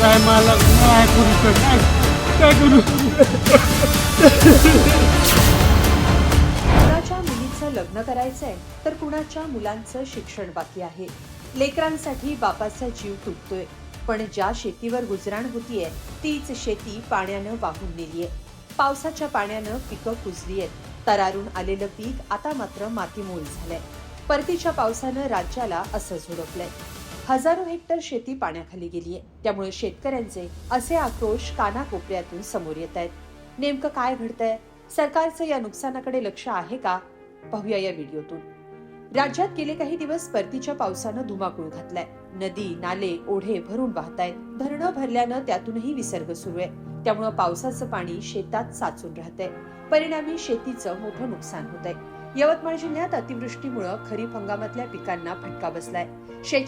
काय मला काय करू काय काय करू? कुणाच्या मुलीचं लग्न करायचंय तर कुणाच्या मुलांचं शिक्षण बाकी आहे? लेकरांसाठी बापाचा जीव तुटतोय. पण ज्या शेतीवर गुजराण होतीये तीच शेती पाण्यानं वाहून नेलीये. पावसाच्या पाण्यानं पिकं कुजलीयेत. तरारून आलेलं पीक आता मात्र मातीमोल झालंय. परतीच्या पावसानं राज्याला असं झोडपलंय. हजारो हेक्टर शेती पाण्याखाली गेलीये त्यामुळे शेतकऱ्यांचे असे आक्रोश कानाकोपऱ्यातून समोर येत आहेत. नेमकं काय घडतंय? सरकारचं या नुकसानाकडे लक्ष आहे का? पाहूया या व्हिडिओतून. राज्यात गेले काही दिवस परतीच्या पावसानं धुमाकूळ घातलाय. नदी नाले ओढे भरून वाहतायत. धरणं भरल्यानं त्यातूनही विसर्ग सुरू आहे. त्यामुळं पावसाचं पाणी शेतात साचून राहतंय. परिणामी शेतीचं मोठं नुकसान होत आहे यवतमाळ जिल्ह्यात अतिवृष्टीमुळे खरीप हंगामातल्या पिकांना फटका बसलाय. शेत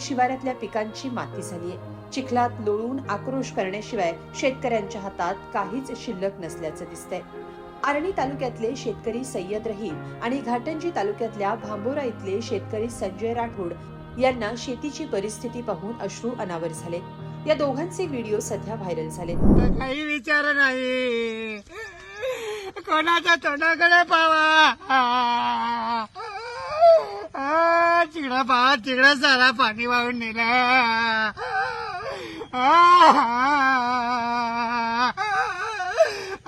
पिकांची माती झालीय. चिखलात लोळून आक्रोश करण्याशिवाय शेतकऱ्यांच्या हातात काहीच शिल्लक नसल्याचं दिसतंय. आर्णी तालुक्यातले शेतकरी सय्यद रहीम आणि घाटंजी तालुक्यातल्या भांबोरा इथले शेतकरी संजय राठोड यांना शेतीची परिस्थिती पाहून अश्रू अनावर झाले या दोघांचे व्हिडिओ सध्या व्हायरल झाले काही विचार नाही. कोणाच्या तोंडाकडे पावा? तिकडं पावा तिकडं सारा पाणी वाहून नेला.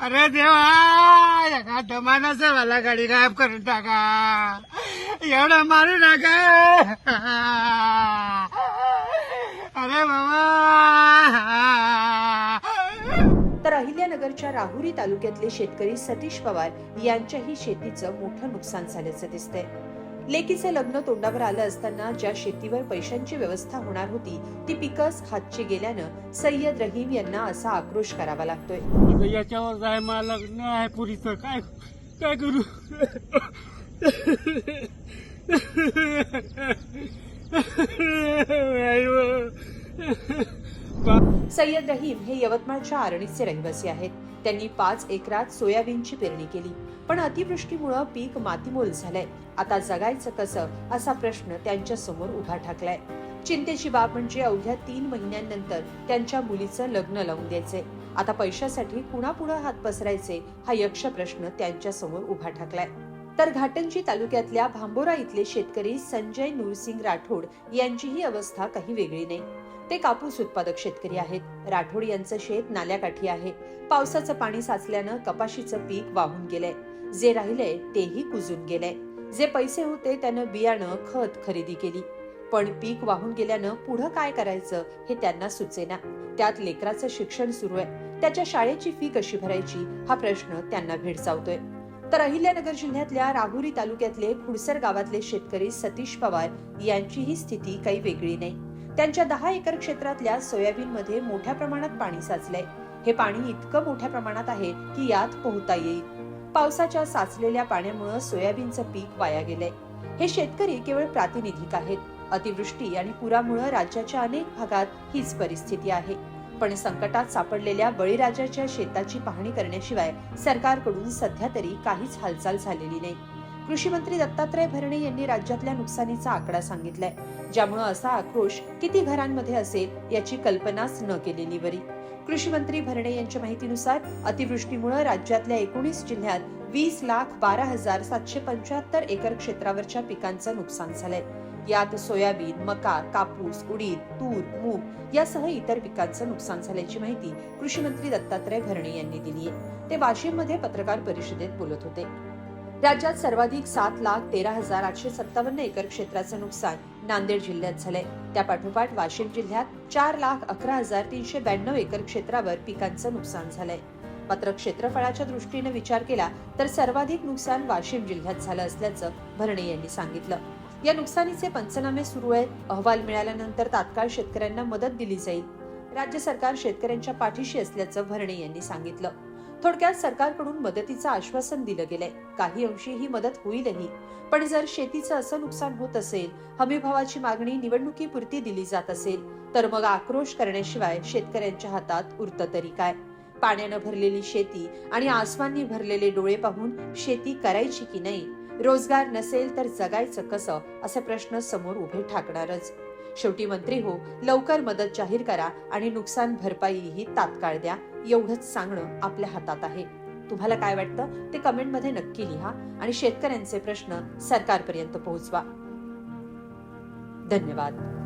अरे देवा एका दमानं मला गाडी गायब करून टाका. एवढं मारू नका. अरे बाबा तर राहुरी तालुक्यातले शेतकरी सतीश पवार यांच्याही शेतीचं मोठं नुकसान झाल्याचं दिसतंय. लेकीचं लग्न तोंडावर आलं असताना ज्या शेतीवर पैशांची व्यवस्था होणार होती ती पिकच हातची गेल्यानं सय्यद रहीम यांना असा आक्रोश करावा लागतोय. याच्यावर जाय मला लग्न आहे पुरीच. काय काय करू? आई सय्यद रहीम हे यवतमाळच्या आरणीचे रहिवासी आहेत. त्यांनी पाच एकरात सोयाबीनची पेरणी केली. पण अतिवृष्टीमुळे पीक मातीमोल झालंय. आता जगायचं कसं असा प्रश्न त्यांच्यासमोर उभा ठाकलाय. चिंतेची बाब म्हणजे अवघ्या तीन महिन्यांनंतर त्यांच्या मुलीचं लग्न लावून द्यायचे आता पैशासाठी कुणापुढं हात पसरायचे हा यक्ष प्रश्न त्यांच्यासमोर उभा ठाकलाय. तर घाटंजी तालुक्यातल्या भांबोरा इथले शेतकरी संजय नूरसिंग राठोड यांचीही अवस्था काही वेगळी नाही. ते कापूस उत्पादक शेतकरी आहेत. राठोड यांचं शेत नाल्याकाठी आहे. पावसाचं पाणी साचल्यानं कपाशीचं पीक वाहून गेलंय. जे राहिलंय तेही कुजून गेलंय. जे पैसे होते त्यानं बियाणं खत खरेदी केली. पण पीक वाहून गेल्यानं पुढं काय करायचं हे त्यांना सुचेना. त्यात लेकराचं शिक्षण सुरू आहे. त्याच्या शाळेची फी कशी भरायची हा प्रश्न त्यांना भेडसावतोय. तर अहिल्यानगर जिल्ह्यातल्या राहुरी तालुक्यातले खुडसर गावातले शेतकरी सतीश पवार यांचीही स्थिती काही वेगळी नाही. त्यांच्या दहा एकर क्षेत्रातल्या सोयाबीन मध्ये मोठ्या प्रमाणात पाणी साचलंय. हे पाणी इतकं मोठ्या प्रमाणात आहे की यात पोहता येईल. पावसाच्या साचलेल्या पाण्यामुळे सोयाबीनचं पीक वाया गेलंय. हे शेतकरी केवळ प्रातिनिधिक आहेत. अतिवृष्टी आणि पुरामुळे राज्याच्या अनेक भागात हीच परिस्थिती आहे. पण संकटात सापडलेल्या बळीराजाच्या शेताची पाहणी करण्याशिवाय सरकारकडून सध्या तरी काहीच हालचाल झालेली नाही. कृषी मंत्री दत्तात्रय भरणे यांनी राज्यातल्या नुकसानीचा आकडा सांगितलाय ज्यामुळे असा आक्रोश किती घरांमध्ये असेल याची कल्पनाच न केलेली बरी कृषी मंत्री भरणे यांच्या माहितीनुसार अतिवृष्टीमुळे राज्यातल्या एकोणीस जिल्ह्यात वीस लाख बारा हजार सातशे पंच्याहत्तर एकर क्षेत्रावरच्या पिकांचं नुकसान झालंय. यात सोयाबीन मका कापूस उडीद तूर मूग यासह इतर पिकांचं नुकसान झाल्याची माहिती कृषी मंत्री दत्तात्रय भरणे यांनी दिली आहे ते वाशिममध्ये पत्रकार परिषदेत बोलत होते. राज्यात सर्वाधिक सात लाख तेरा हजार आठशे सत्तावन्न एकर क्षेत्राचं नुकसान नांदेड जिल्ह्यात झालंय. त्या पाठोपाठ वाशिम जिल्ह्यात चार लाख अकरा हजार तीनशे ब्याण्णव एकर क्षेत्रावर पिकांचं नुकसान झालंय. मात्र क्षेत्रफळाच्या दृष्टीने विचार केला तर सर्वाधिक नुकसान वाशिम जिल्ह्यात झालं असल्याचं भरणे यांनी सांगितलं. या नुकसानीचे पंचनामे सुरू आहेत. अहवाल मिळाल्यानंतर तात्काळ शेतकऱ्यांना मदत दिली जाईल. राज्य सरकार शेतकऱ्यांच्या पाठीशी असल्याचं भरणे यांनी सांगितलं. थोडक्यात सरकारकडून मदतीचं आश्वासन दिलं गेलंय. काही अंशी ही मदत होईलही. पण जर शेतीचं असं नुकसान होत असेल हमीभावाची मागणी निवडणुकीपुरती दिली जात असेल तर मग आक्रोश करण्याशिवाय शेतकऱ्यांच्या हातात उरतं तरी काय? पाण्यानं भरलेली शेती आणि आसमानी भरलेले डोळे पाहून शेती करायची की नाही? रोजगार नसेल तर जगायचं कसं? असे प्रश्न समोर उभे ठाकणारच. शेवटी मंत्री हो लवकर मदत जाहीर करा आणि नुकसान भरपाईही तात्काळ द्या. एवढंच सांगणं आपल्या हातात आहे. तुम्हाला काय वाटतं? ते कमेंटमध्ये नक्की लिहा आणि शेतकऱ्यांचे प्रश्न सरकारपर्यंत पोहोचवा. धन्यवाद.